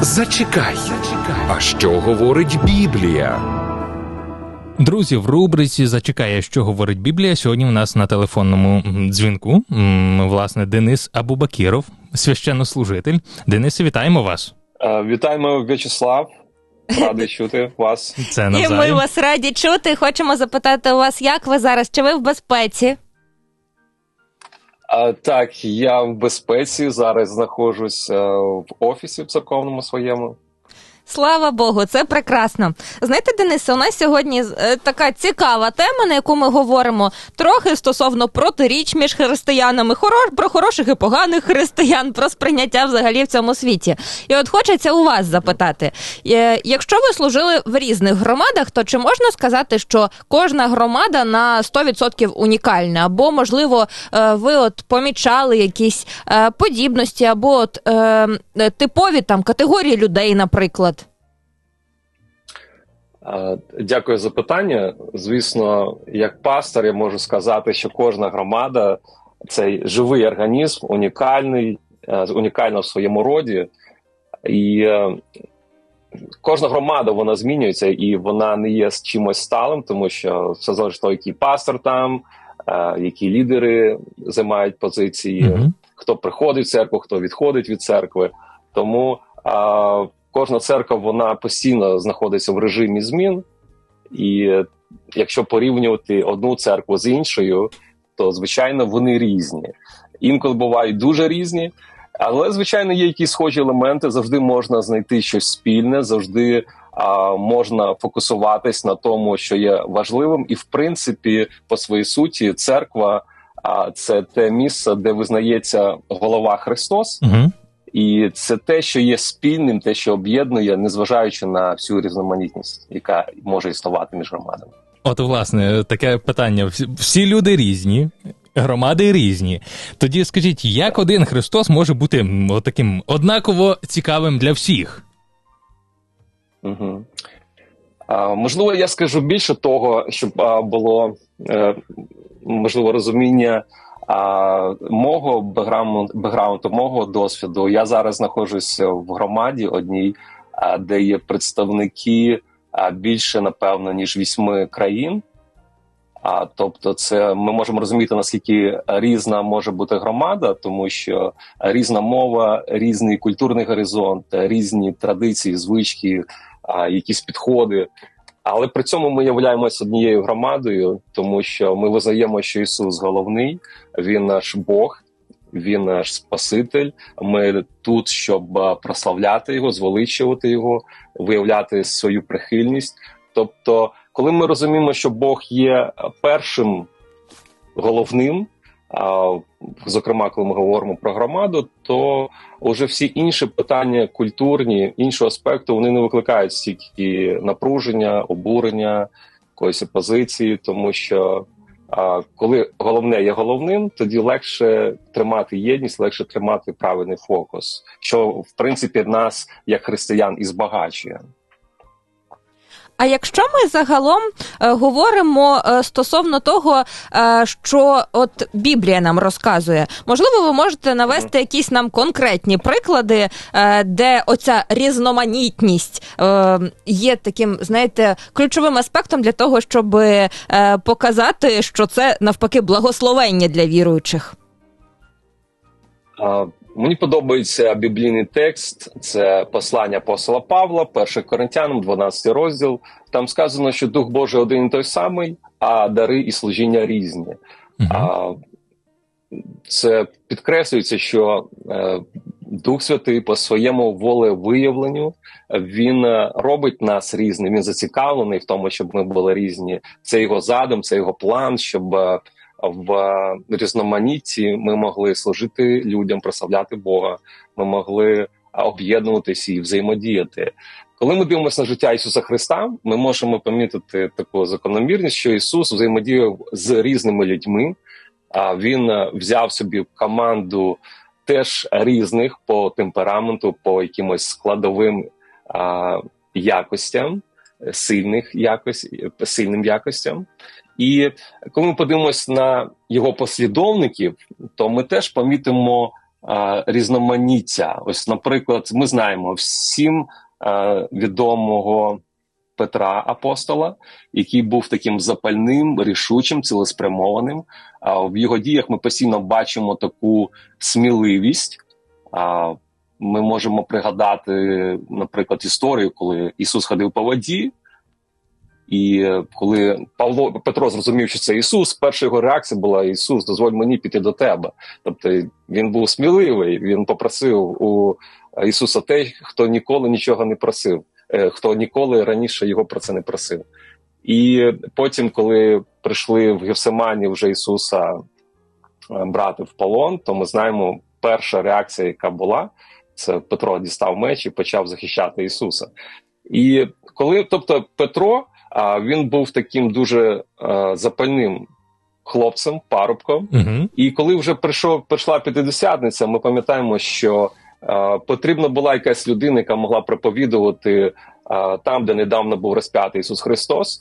Зачекай. А що говорить Біблія? Друзі, в рубриці Зачекає, що говорить Біблія. Сьогодні у нас на телефонному дзвінку власне Денис Абубакіров, священнослужитель. Денисе, вітаємо вас. Е, вітаємо В'ячеслав. Радий чути вас. Це І ми вас раді чути. Хочемо запитати у вас, як ви зараз? Чи ви в безпеці? Так, я в безпеці. Зараз знаходжусь е, в офісі в церковному своєму. Слава Богу, це прекрасно. Знаєте, Денисе, у нас сьогодні е, така цікава тема, на яку ми говоримо трохи стосовно протиріч між християнами, про хороших і поганих християн, про сприйняття взагалі в цьому світі. І от хочеться у вас запитати: е, якщо ви служили в різних громадах, то чи можна сказати, що кожна громада на 100% унікальна? Або, можливо, е, ви от помічали якісь подібності, або от типові там категорії людей, наприклад? Дякую за питання. Звісно, як пастор, я можу сказати, що кожна громада це живий організм, унікальний, е, унікальна в своєму роді, і е, кожна громада вона змінюється і вона не є з чимось сталим, тому що все залежить того, який пастор там, е, які лідери займають позиції, mm -hmm. хто приходить в церкву, хто відходить від церкви. Тому кожна церква вона постійно знаходиться в режимі змін, і якщо порівнювати одну церкву з іншою, то звичайно вони різні. Інколи бувають дуже різні, але звичайно є якісь схожі елементи. Завжди можна знайти щось спільне, завжди а, можна фокусуватись на тому, що є важливим, і в принципі, по своїй суті, церква. А це те місце, де визнається голова Христос, угу. І це те, що є спільним, те, що об'єднує, незважаючи на всю різноманітність, яка може існувати між громадами. От, власне, таке питання: всі люди різні, громади різні. Тоді скажіть, як один Христос може бути таким однаково цікавим для всіх? Угу. А, Можливо, я скажу більше того, щоб було е, можливо розуміння а, Мого бекграунду, бекграунду, мого досвіду, я зараз знаходжуся в громаді одній, де є представники більше, напевно, ніж вісьми країн. А тобто, це ми можемо розуміти наскільки різна може бути громада, тому що різна мова, різний культурний горизонт, різні традиції, звички, якісь підходи. Але при цьому ми являємося однією громадою, тому що ми визнаємо, що Ісус головний, Він наш Бог, Він наш Спаситель. Ми тут, щоб прославляти його, звеличувати його, виявляти свою прихильність. Тобто, коли ми розуміємо, що Бог є першим головним. Зокрема, коли ми говоримо про громаду, то вже всі інші питання культурні, іншого аспекту, вони не викликають стільки напруження, обурення, якоїсь опозиції, тому що коли головне є головним, тоді легше тримати єдність, легше тримати правильний фокус, що в принципі нас як християн і збагачує. А якщо ми загалом е, говоримо е, стосовно того, е, що от Біблія нам розказує, можливо, ви можете навести якісь нам конкретні приклади, е, де оця різноманітність е, є таким, знаєте, ключовим аспектом для того, щоб е, показати, що це навпаки благословення для віруючих. Мені подобається біблійний текст. Це послання апостола Павла, 1 Коринтянам, 12 розділ. Там сказано, що Дух Божий один і той самий, а дари і служіння різні. Uh-huh. А, Це підкреслюється, що е, Дух Святий по своєму волевиявленню він е, робить нас різними. Він зацікавлений в тому, щоб ми були різні. Це його задум, це його план, щоб. Е, в різноманітті ми могли служити людям, прославляти Бога. Ми могли об'єднуватися і взаємодіяти. Коли ми дивимося на життя Ісуса Христа, ми можемо помітити таку закономірність, що Ісус взаємодіяв з різними людьми. А він взяв собі команду теж різних по темпераменту, по якимось складовим а, якостям, сильних якось, сильним якостям. І коли ми подивимось на його послідовників, то ми теж помітимо а, різноманіття. Ось, наприклад, ми знаємо всім а, відомого Петра Апостола, який був таким запальним, рішучим, цілеспрямованим. А в його діях ми постійно бачимо таку сміливість. А, Ми можемо пригадати, наприклад, історію, коли Ісус ходив по воді. І е, коли Павло Петро зрозумів, що це Ісус, перша його реакція була: Ісус, дозволь мені піти до тебе. Тобто він був сміливий, він попросив у Ісуса те, хто ніколи нічого не просив, е, хто ніколи раніше його про це не просив. І потім, коли прийшли в Гевсимані вже Ісуса е, брати в полон, то ми знаємо, перша реакція, яка була, це Петро дістав меч і почав захищати Ісуса. І коли, тобто, Петро. А він був таким дуже запальним хлопцем, парубком. Угу. І коли вже прийшов, прийшла п'ятидесятниця, ми пам'ятаємо, що потрібна була якась людина, яка могла проповідувати там, де недавно був розп'ятий Ісус Христос.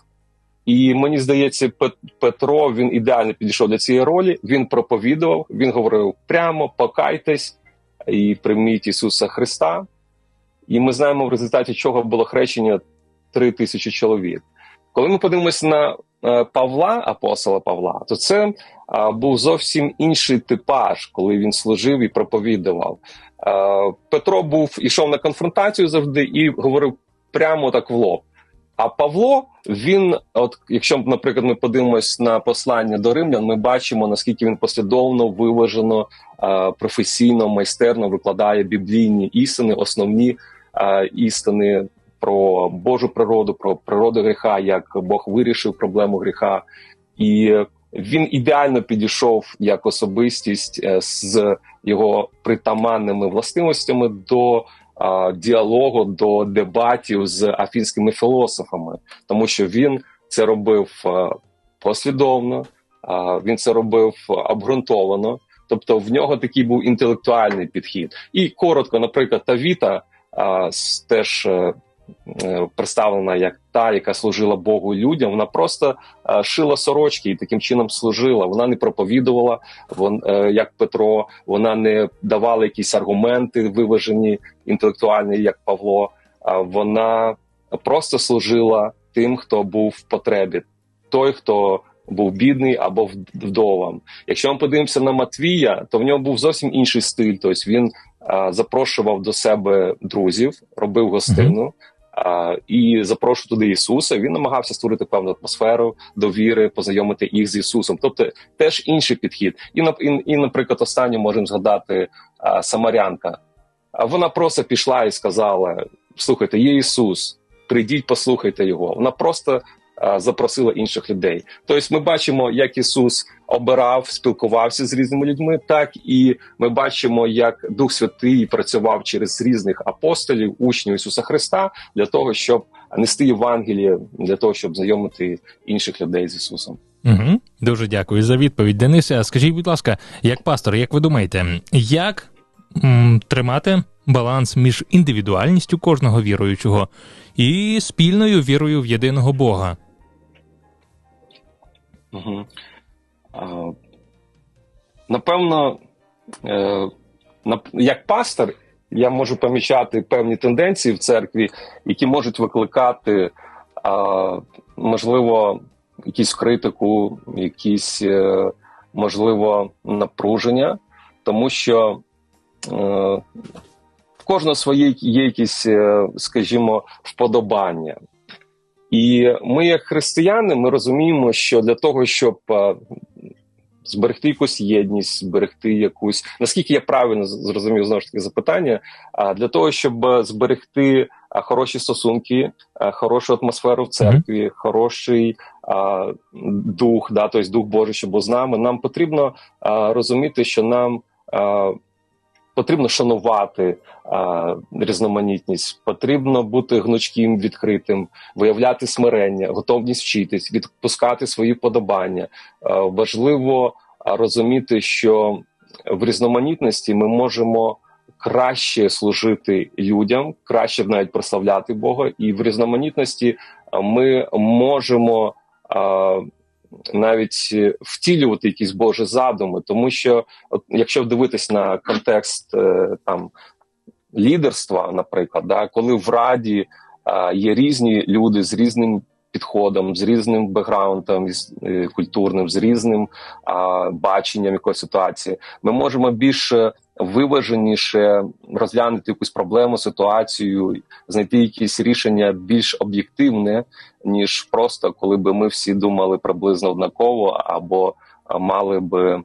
І мені здається, Петро він ідеально підійшов до цієї ролі. Він проповідував, він говорив прямо, покайтесь і прийміть Ісуса Христа. І ми знаємо, в результаті чого було хрещення три тисячі чоловік. Коли ми подивимося на е, Павла, апостола Павла, то це був зовсім інший типаж, коли він служив і проповідував. Е, Петро був ішов на конфронтацію завжди і говорив прямо так в лоб. А Павло, він, от якщо, наприклад, ми подивимось на послання до римлян, ми бачимо наскільки він послідовно виважено, е, професійно, майстерно викладає біблійні істини, основні істини про Божу природу, про природу гріха, як Бог вирішив проблему гріха, і він ідеально підійшов як особистість е, з його притаманними властивостями до діалогу, до дебатів з афінськими філософами, тому що він це робив е, послідовно, він це робив обґрунтовано. Тобто в нього такий був інтелектуальний підхід, і коротко, наприклад, Тавіта теж Е, представлена як та, яка служила Богу людям. Вона просто е, шила сорочки і таким чином служила. Вона не проповідувала, вон, е, як Петро, вона не давала якісь аргументи виважені інтелектуальні, як Павло. Вона просто служила тим, хто був в потребі, той, хто був бідний або вдовам. Якщо ми подивимося на Матвія, то в нього був зовсім інший стиль. Тобто він запрошував до себе друзів, робив гостину і запрошую туди Ісуса. Він намагався створити певну атмосферу довіри, познайомити їх з Ісусом. Тобто теж інший підхід. І і, і наприклад, останнє можемо згадати Самарянка. Вона просто пішла і сказала: Слухайте, є Ісус, прийдіть, послухайте його. Вона просто запросила інших людей. Тобто, ми бачимо, як Ісус обирав, спілкувався з різними людьми, так і ми бачимо, як Дух Святий працював через різних апостолів, учнів Ісуса Христа для того, щоб нести Євангеліє, для того, щоб знайомити інших людей з Ісусом. Угу. Дуже дякую за відповідь, Денисе. Скажіть, будь ласка, як пастор, як ви думаєте, як м, тримати баланс між індивідуальністю кожного віруючого і спільною вірою в єдиного Бога? Угу. Напевно, е, як пастор, я можу помічати певні тенденції в церкві, які можуть викликати, можливо, якусь критику, якісь, е, можливо, напруження, тому що е, в кожного своє є якісь, скажімо, вподобання. І ми, як християни, ми розуміємо, що для того, щоб зберегти якусь єдність, зберегти якусь наскільки я правильно зрозумів знову ж таки запитання, а для того, щоб зберегти хороші стосунки, хорошу атмосферу в церкві, mm-hmm. хороший а, дух, да, тобто дух Божий, що був з нами, нам потрібно розуміти, що нам. Потрібно шанувати а, різноманітність, потрібно бути гнучким, відкритим, виявляти смирення, готовність вчитись, відпускати свої подобання. А, важливо розуміти, що в різноманітності ми можемо краще служити людям, краще навіть прославляти Бога, і в різноманітності ми можемо а, навіть втілювати якісь Божі задуми, тому що, от, якщо дивитись на контекст е, там лідерства, наприклад, да, коли в раді е, є різні люди з різним підходом, з різним бекграундом е, культурним, з різним е, баченням якоїсь ситуації, ми можемо більше виваженіше розглянути якусь проблему, ситуацію, знайти якісь рішення більш об'єктивне, ніж просто коли би ми всі думали приблизно однаково, або мали би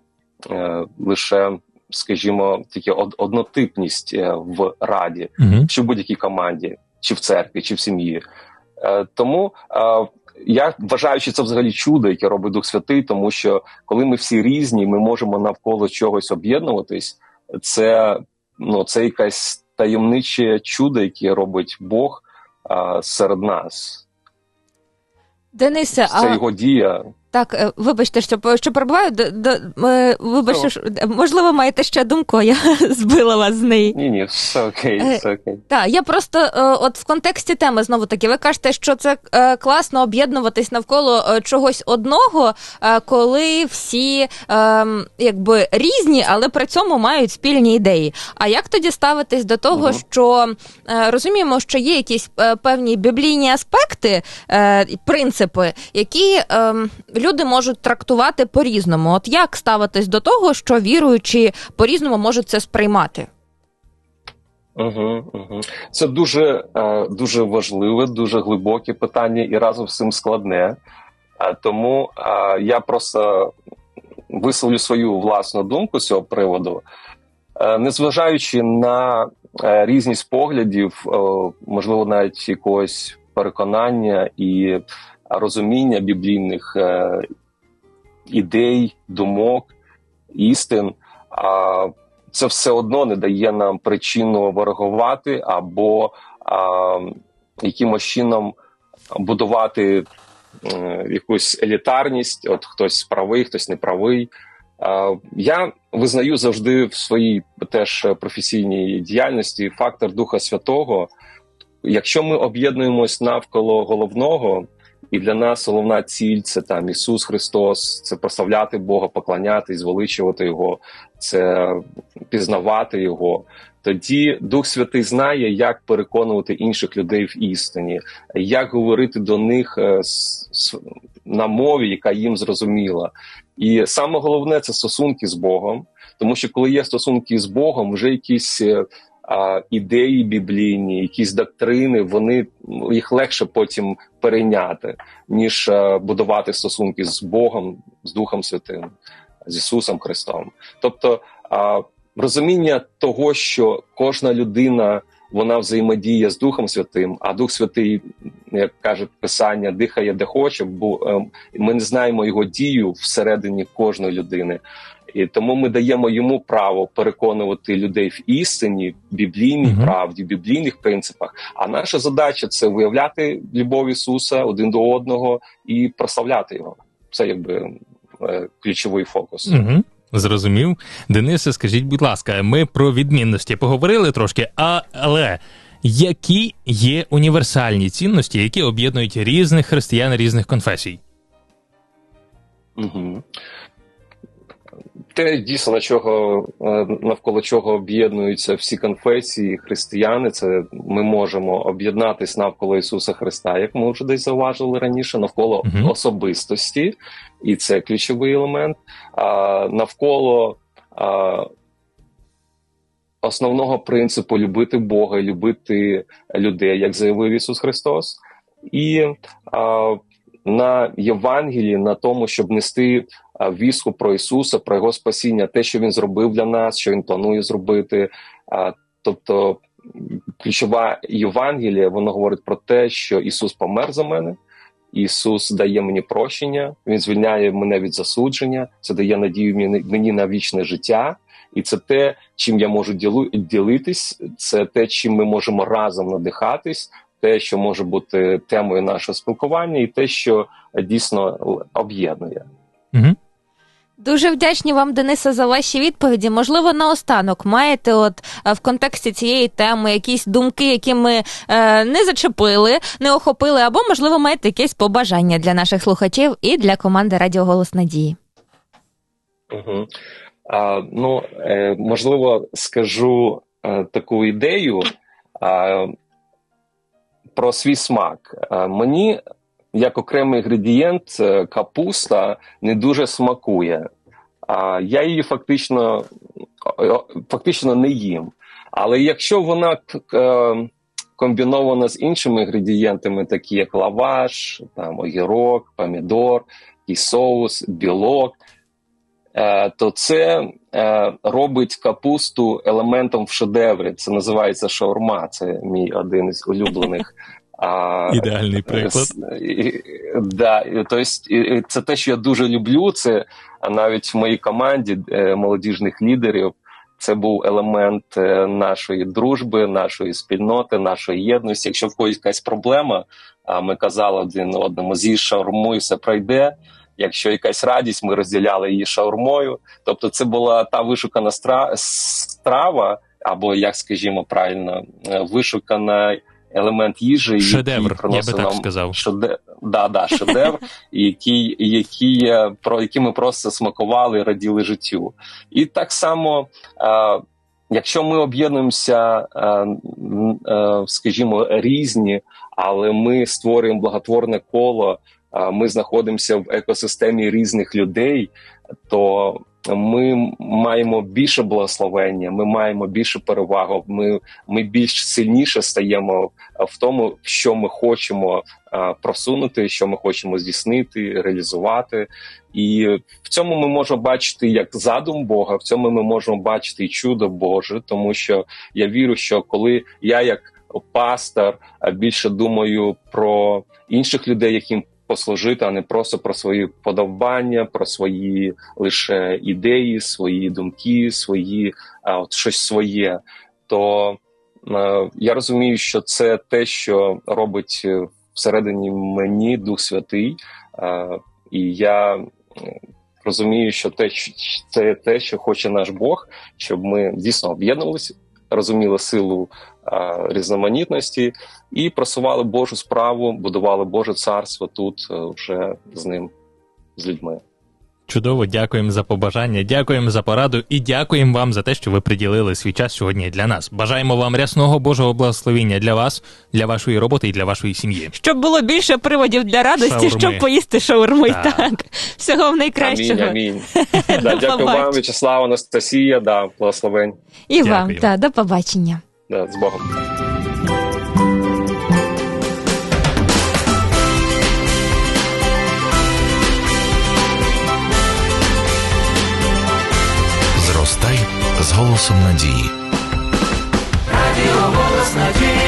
е, лише, скажімо, тільки однотипність е, в раді, Угу. чи в будь-якій команді, чи в церкві, чи в сім'ї. Е, тому е, я вважаю, що це взагалі чудо, яке робить Дух Святий, тому що коли ми всі різні, ми можемо навколо чогось об'єднуватись. Це ну це якесь таємниче чудо, яке робить Бог а, серед нас. Денисе, Це а його дія. Так, е, вибачте, що що перебуваю. Д- д- е, Вибачте, що, можливо, маєте ще думку, я збила вас з неї. Ні, ні, все окей, Е, все окей. Так, я просто от в контексті теми знову таки, ви кажете, що це класно об'єднуватись навколо чогось одного, коли всі якби різні, але при цьому мають спільні ідеї. А як тоді ставитись до того, Мгм. що розуміємо, що є якісь певні біблійні аспекти, принципи, які е, люди можуть трактувати по-різному? От як ставитись до того, що віруючі по-різному можуть це сприймати? Угу, угу. Це дуже, е, дуже важливе, дуже глибоке питання і разом з цим складне. Е, Тому е, я просто висловлю свою власну думку з цього приводу. Незважаючи на різність поглядів, можливо, навіть якогось переконання і розуміння біблійних е, ідей, думок, істин, а це все одно не дає нам причину ворогувати або а, якимось чином будувати е, якусь елітарність, от хтось правий, хтось не правий. Е, Я визнаю завжди в своїй теж професійній діяльності фактор Духа Святого. Якщо ми об'єднуємось навколо головного, і для нас головна ціль це там Ісус Христос, це прославляти Бога, поклонятись, звеличувати Його, це пізнавати Його. Тоді Дух Святий знає, як переконувати інших людей в істині, як говорити до них е, на мові, яка їм зрозуміла. І саме головне це стосунки з Богом, тому що коли є стосунки з Богом, вже якісь е, ідеї біблійні, якісь доктрини, вони їх легше потім перейняти, ніж е, будувати стосунки з Богом, з Духом Святим, з Ісусом Христом. Тобто розуміння того, що кожна людина вона взаємодіє з Духом Святим, а Дух Святий, як каже Писання, дихає де хоче, бо е, ми не знаємо його дію всередині кожної людини. І тому ми даємо йому право переконувати людей в істині, біблійній Мгм. правді, біблійних принципах. А наша задача це виявляти любов Ісуса один до одного і прославляти його. Це якби е, ключовий фокус. Угу. Зрозумів. Денисе, скажіть, будь ласка, ми про відмінності поговорили трошки, а, але які є універсальні цінності, які об'єднують різних християн різних конфесій? Угу. Те дійсно, чого е, навколо чого об'єднуються всі конфесії, християни, це ми можемо об'єднатись навколо Ісуса Христа, як ми вже десь зауважили раніше, навколо Мгм. особистості, і це ключовий елемент. А навколо а, основного принципу любити Бога любити людей, як заявив Ісус Христос, і а, на Євангелії, на тому, щоб нести а, вістку про Ісуса, про Його спасіння, те, що Він зробив для нас, що Він планує зробити. Тобто, ключова Євангелія, воно говорить про те, що Ісус помер за мене. Ісус дає мені прощення, Він звільняє мене від засудження, це дає надію мені на вічне життя, і це те, чим я можу ділитись, це те, чим ми можемо разом надихатись, те, що може бути темою нашого спілкування, і те, що дійсно об'єднує. Угу. Дуже вдячні вам, Денисе, за ваші відповіді. Можливо, наостанок маєте, от е, в контексті цієї теми якісь думки, які ми е, не зачепили, не охопили, або можливо маєте якесь побажання для наших слухачів і для команди Радіо Голос Надії. Угу. А, ну, е, можливо, скажу е, таку ідею е, про свій смак. Е, мені, як окремий інгредієнт, е, капуста не дуже смакує. А я її фактично, фактично не їм. Але якщо вона е, комбінована з іншими інгредієнтами, такі як лаваш, там, огірок, помідор, і соус, білок, то це е, робить капусту елементом в шедеврі. Це називається шаурма. Це мій один із улюблених. А, Ідеальний приклад. І- Да, то есть, і- і це те, що я дуже люблю. Це навіть в моїй команді е, молодіжних лідерів. Це був елемент е, нашої дружби, нашої спільноти, нашої єдності. Якщо в когось якась проблема, а ми казали один одному зі шаурмою, все пройде. Якщо якась радість, ми розділяли її шаурмою. Тобто, це була та вишукана стра- страва, або як скажімо правильно, е, вишукана елемент їжі, Шедевр, який я би так нам сказав. Шеде... Да, да, шедевр, який, який, е, про які ми просто смакували раділи життю. І так само, е, якщо ми об'єднуємося, скажімо, різні, але ми створюємо благотворне коло, ми знаходимося в екосистемі різних людей, то ми маємо більше благословення, ми маємо більше перевагу. Ми, ми більш сильніше стаємо в тому, що ми хочемо просунути, що ми хочемо здійснити, реалізувати. І в цьому ми можемо бачити як задум Бога, в цьому ми можемо бачити і чудо Боже, тому що я вірю, що коли я як пастор більше думаю про інших людей, яким послужити, а не просто про свої подобання, про свої лише ідеї, свої думки, свої а, от щось своє, то е, я розумію, що це те, що робить е, всередині мені Дух Святий, е, і я е, розумію, що те, це те, що хоче наш Бог, щоб ми дійсно об'єднувалися, розуміли силу різноманітності і просували Божу справу, будували Боже царство тут е, вже з ним, з людьми. Чудово, дякуємо за побажання, дякуємо за пораду і дякуємо вам за те, що ви приділили свій час сьогодні для нас. Бажаємо вам рясного Божого благословіння для вас, для вашої роботи і для вашої сім'ї. Щоб було більше приводів для радості, Шаурми. щоб поїсти шаурми. Так. Так. Всього вам найкращого. Амінь, амінь. Да, дякую вам, Побач. В'ячеслав, Анастасія, да, благословень. І вам, Дякую. та, до побачення. Да, З Богом. Зростай з голосом надії. Радіо голос надії.